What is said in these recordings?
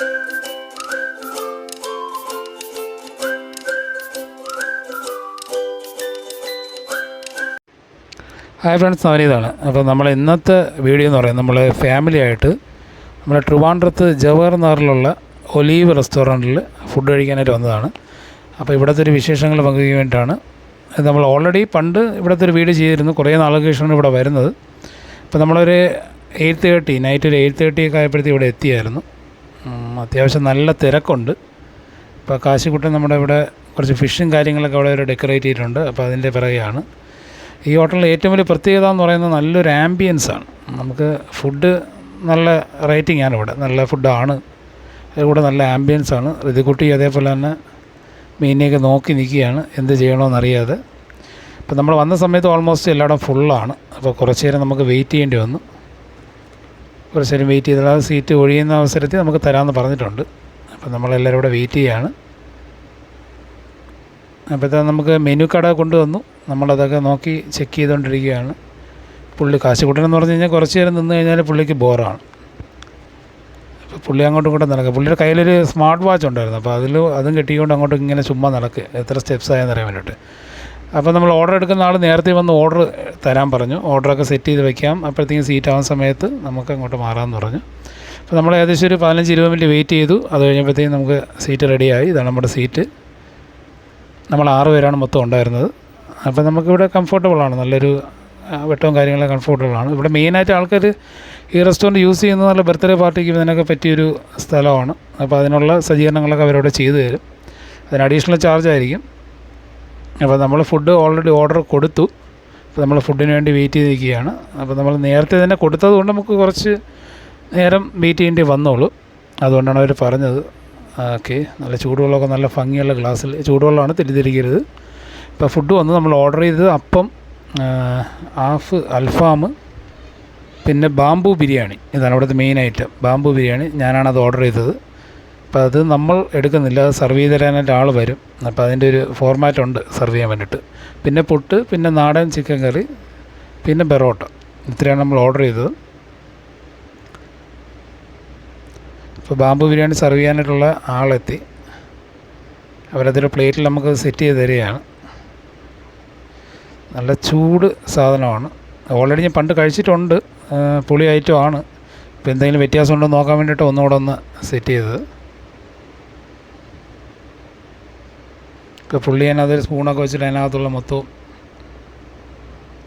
Hi friends നവനീതാണ്. അപ്പോൾ നമ്മൾ ഇന്നത്തെ വീഡിയോ എന്ന് പറയുന്നത് നമ്മൾ ഫാമിലി ആയിട്ട് നമ്മുടെ ട്രിവാൻഡ്രത്ത് ജവഹർ നഗറിലുള്ള ഒലീവ് റെസ്റ്റോറന്റിൽ ഫുഡ് കഴിക്കാനായിട്ട് വന്നതാണ്. അപ്പോൾ ഇവിടുത്തെ ഒരു വിശേഷങ്ങൾ പങ്കുവയ്ക്കാൻ വേണ്ടിയിട്ടാണ്. നമ്മൾ ഓൾറെഡി പണ്ട് ഇവിടുത്തെ ഒരു വീഡിയോ ചെയ്തിരുന്നു. കുറേ നാളുകൾക്ക് ശേഷമാണ് ഇവിടെ വരുന്നത്. അപ്പോൾ നമ്മളൊരു എയ്റ്റ് തേർട്ടി നൈറ്റ് ഒരു എയ്റ്റ് തേർട്ടി ഒക്കെ ആയപ്പോഴത്തേക്ക് ഇവിടെ എത്തിയായിരുന്നു. അത്യാവശ്യം നല്ല തിരക്കുണ്ട്. ഇപ്പോൾ കാശിക്കുട്ടൻ നമ്മുടെ ഇവിടെ കുറച്ച് ഫിഷും കാര്യങ്ങളൊക്കെ അവിടെ ഒരു ഡെക്കറേറ്റ് ചെയ്തിട്ടുണ്ട്. അപ്പോൾ അതിന്റെ പിറകെയാണ്. ഈ ഹോട്ടലിൽ ഏറ്റവും വലിയ പ്രത്യേകത എന്ന് പറയുന്നത് നല്ലൊരു ആംബിയൻസ് ആണ്. നമുക്ക് ഫുഡ് നല്ല റേറ്റിംഗ് ആണ് ഇവിടെ. നല്ല ഫുഡാണ് അതുകൂടെ നല്ല ആംബിയൻസ് ആണ്. ഋതുക്കുട്ടി അതേപോലെ തന്നെ മീനിനെയൊക്കെ നോക്കി നിൽക്കുകയാണ്. എന്ത് ചെയ്യണമെന്നറിയാതെ ഇപ്പം നമ്മൾ വന്ന സമയത്ത് ഓൾമോസ്റ്റ് എല്ലായിടം ഫുള്ളാണ് അപ്പോൾ കുറച്ച് നേരം നമുക്ക് വെയിറ്റ് ചെയ്യേണ്ടി വന്നു. കുറച്ച് നേരം വെയിറ്റ് ചെയ്താൽ ആ സീറ്റ് ഒഴിയുന്ന അവസരത്തിൽ നമുക്ക് തരാമെന്ന് പറഞ്ഞിട്ടുണ്ട്. അപ്പം നമ്മളെല്ലാവരും കൂടെ വെയിറ്റ് ചെയ്യുകയാണ് അപ്പോഴത്തെ നമുക്ക് മെനു കട കൊണ്ടുവന്നു. നമ്മളതൊക്കെ നോക്കി ചെക്ക് ചെയ്തുകൊണ്ടിരിക്കുകയാണ് പുള്ളി കാശുകൂട്ടൻ എന്ന് പറഞ്ഞു കഴിഞ്ഞാൽ കുറച്ച് നേരം നിന്ന് കഴിഞ്ഞാൽ പുള്ളിക്ക് ബോറാണ്. അപ്പോൾ പുള്ളി അങ്ങോട്ടും ഇങ്ങോട്ടും നടക്കുക പുള്ളിയുടെ കയ്യിലൊരു സ്മാർട്ട് വാച്ച് ഉണ്ടായിരുന്നു. അപ്പോൾ അതിൽ അതും കെട്ടിക്കൊണ്ട് അങ്ങോട്ടും ഇങ്ങനെ ചുമ്മാ നടക്കുക എത്ര സ്റ്റെപ്സ് ആയെന്ന് അറിയാൻ വേണ്ടിയിട്ട്. അപ്പോൾ നമ്മൾ ഓർഡർ എടുക്കുന്ന ആൾ നേരത്തെ വന്ന് ഓർഡർ തരാൻ പറഞ്ഞു. ഓർഡറൊക്കെ സെറ്റ് ചെയ്ത് വെക്കാം. അപ്പോഴത്തേക്കും സീറ്റ് ആവുന്ന സമയത്ത് നമുക്ക് അങ്ങോട്ട് മാറാമെന്ന് പറഞ്ഞു. അപ്പോൾ നമ്മൾ ഏകദേശം ഒരു പതിനഞ്ച് ഇരുപത് മിനിറ്റ് വെയിറ്റ് ചെയ്തു. അത് കഴിഞ്ഞപ്പോഴത്തേക്കും നമുക്ക് സീറ്റ് റെഡിയായി ഇതാണ് നമ്മുടെ സീറ്റ് നമ്മൾ ആറ് പേരാണ് മൊത്തം ഉണ്ടായിരുന്നത്. അപ്പോൾ നമുക്കിവിടെ കംഫർട്ടബിളാണ് നല്ലൊരു വെട്ടവും കാര്യങ്ങളൊക്കെ കംഫർട്ടബിളാണ് ഇവിടെ മെയിനായിട്ട് ആൾക്കാർ ഈ റെസ്റ്റോറന്റ് യൂസ് ചെയ്യുന്നത് നല്ല ബർത്ത്ഡേ പാർട്ടിക്ക് ഇതിനൊക്കെ പറ്റിയൊരു സ്ഥലമാണ്. അപ്പോൾ അതിനുള്ള സജ്ജീകരണങ്ങളൊക്കെ അവരവിടെ ചെയ്തു തരും. അതിന് അഡീഷണൽ ചാർജ് ആയിരിക്കും. അപ്പോൾ നമ്മൾ ഫുഡ് ഓൾറെഡി ഓർഡർ കൊടുത്തു. അപ്പോൾ നമ്മൾ ഫുഡിന് വേണ്ടി വെയിറ്റ് ചെയ്തിരിക്കുകയാണ്. അപ്പോൾ നമ്മൾ നേരത്തെ തന്നെ കൊടുത്തത് കൊണ്ട് നമുക്ക് കുറച്ച് നേരം വെയിറ്റ് ചെയ്യേണ്ടി വന്നോളൂ. അതുകൊണ്ടാണ് അവർ പറഞ്ഞത്. ഓക്കെ നല്ല ചൂടുവെള്ളമൊക്കെ നല്ല ഭംഗിയുള്ള ഗ്ലാസ്സിൽ ചൂടുവെള്ളമാണ് തിരിതിരിക്കരുത് ഇപ്പോൾ ഫുഡ് വന്ന് നമ്മൾ ഓർഡർ ചെയ്തത് അപ്പം ഹാഫ് അൽഫാം പിന്നെ ബാംബു ബിരിയാണി. ഇതാണ് ഇവിടുത്തെ മെയിൻ ഐറ്റം ബാംബു ബിരിയാണി. ഞാനാണ് അത് ഓർഡർ ചെയ്തത്. അപ്പോൾ അത് നമ്മൾ എടുക്കുന്നില്ല അത് സർവ് ചെയ്ത് തരാനായിട്ട് ആൾ വരും. അപ്പോൾ അതിന്റെ ഒരു ഫോർമാറ്റ് ഉണ്ട് സർവ് ചെയ്യാൻ വേണ്ടിയിട്ട്. പിന്നെ പുട്ട് പിന്നെ നാടൻ ചിക്കൻ കറി പിന്നെ ബെറോട്ട ഇത്രയാണ് നമ്മൾ ഓർഡർ ചെയ്തത്. ഇപ്പോൾ ബാമ്പു ബിരിയാണി സർവ് ചെയ്യാനായിട്ടുള്ള ആളെത്തി. അവരതൊരു പ്ലേറ്റിൽ നമുക്ക് സെറ്റ് ചെയ്ത് തരികയാണ്. നല്ല ചൂട് സാധനമാണ്. ഓൾറെഡി ഞാൻ പണ്ട് കഴിച്ചിട്ടുണ്ട്. പുളി ഐറ്റം ആണ്. ഇപ്പോൾ എന്തെങ്കിലും വ്യത്യാസം ഉണ്ടോ നോക്കാൻ വേണ്ടിയിട്ട് ഒന്നുകൂടെ ഒന്ന് സെറ്റ് ചെയ്തത്. പുള്ളി തന്നെ അതൊരു സ്പൂണൊക്കെ വെച്ചിട്ട് അതിനകത്തുള്ള മൊത്തവും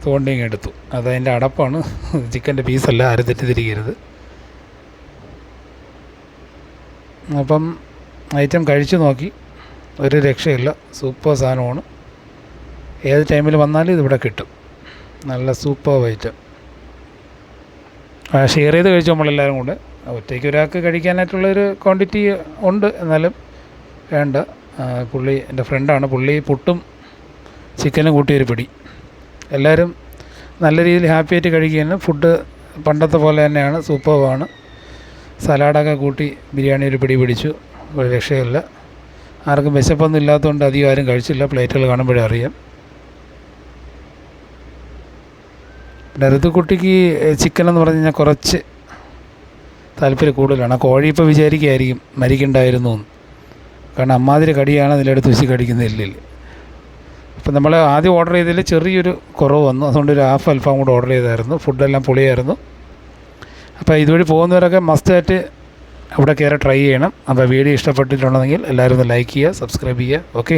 തോണ്ടിങ് എടുത്തു. അതതിന്റെ അടപ്പാണ്. ചിക്കന്റെ പീസല്ല ആരും തെറ്റിദ്ധരിക്കരുത്. അപ്പം ഐറ്റം കഴിച്ചു നോക്കി. ഒരു രക്ഷയില്ല. സൂപ്പർ സാധനമാണ്. ഏത് ടൈമിൽ വന്നാലും ഇതിവിടെ കിട്ടും. നല്ല സൂപ്പർ ഐറ്റം ഷെയർ ചെയ്ത് കഴിച്ചു നമ്മളെല്ലാവരും കൂടെ. ഒറ്റയ്ക്ക് ഒരാൾക്ക് കഴിക്കാനായിട്ടുള്ളൊരു ക്വാണ്ടിറ്റി ഉണ്ട് എന്നാലും വേണ്ട. പുള്ളി എന്റെ ഫ്രണ്ടാണ്. പുള്ളി പുട്ടും ചിക്കനും കൂട്ടിയൊരു പിടി. എല്ലാവരും നല്ല രീതിയിൽ ഹാപ്പി ആയിട്ട് കഴിക്കുകയാണ്. ഫുഡ് പണ്ടത്തെ പോലെ തന്നെയാണ്. സൂപ്പറാണ് സലാഡൊക്കെ കൂട്ടി ബിരിയാണി ഒരു പിടി പിടിച്ചു. ഒരു രക്ഷയില്ല ആർക്കും വിശപ്പൊന്നും ഇല്ലാത്തതുകൊണ്ട് അധികം ആരും കഴിച്ചില്ല. പ്ലേറ്റുകൾ കാണുമ്പോഴേ അറിയാം. പിന്നെ ഋതുക്കുട്ടിക്ക് ചിക്കൻ എന്ന് പറഞ്ഞു കഴിഞ്ഞാൽ കുറച്ച് താല്പര്യം കൂടുതലാണ്. കോഴി ഇപ്പോൾ വിചാരിക്കുകയായിരിക്കും മരിക്കണ്ടായിരുന്നു എന്ന്. കാരണം അമ്മാതിരി കടിയാണ് അതിലെടുത്ത് വെച്ച് കഴിക്കുന്നില്ല അപ്പം നമ്മൾ ആദ്യം ഓർഡർ ചെയ്തതിൽ ചെറിയൊരു കുറവ് വന്നു. അതുകൊണ്ട് ഒരു ഹാഫ് അൽഫാം കൂടെ ഓർഡർ ചെയ്തായിരുന്നു. ഫുഡെല്ലാം പൊളിയായിരുന്നു. അപ്പോൾ ഇതുവഴി പോകുന്നവരൊക്കെ മസ്റ്റായിട്ട് അവിടെ കയറി ട്രൈ ചെയ്യണം. അപ്പോൾ വീഡിയോ ഇഷ്ടപ്പെട്ടിട്ടുണ്ടെങ്കിൽ എല്ലാവരും ഒന്ന് ലൈക്ക് ചെയ്യുക സബ്സ്ക്രൈബ് ചെയ്യുക. ഓക്കെ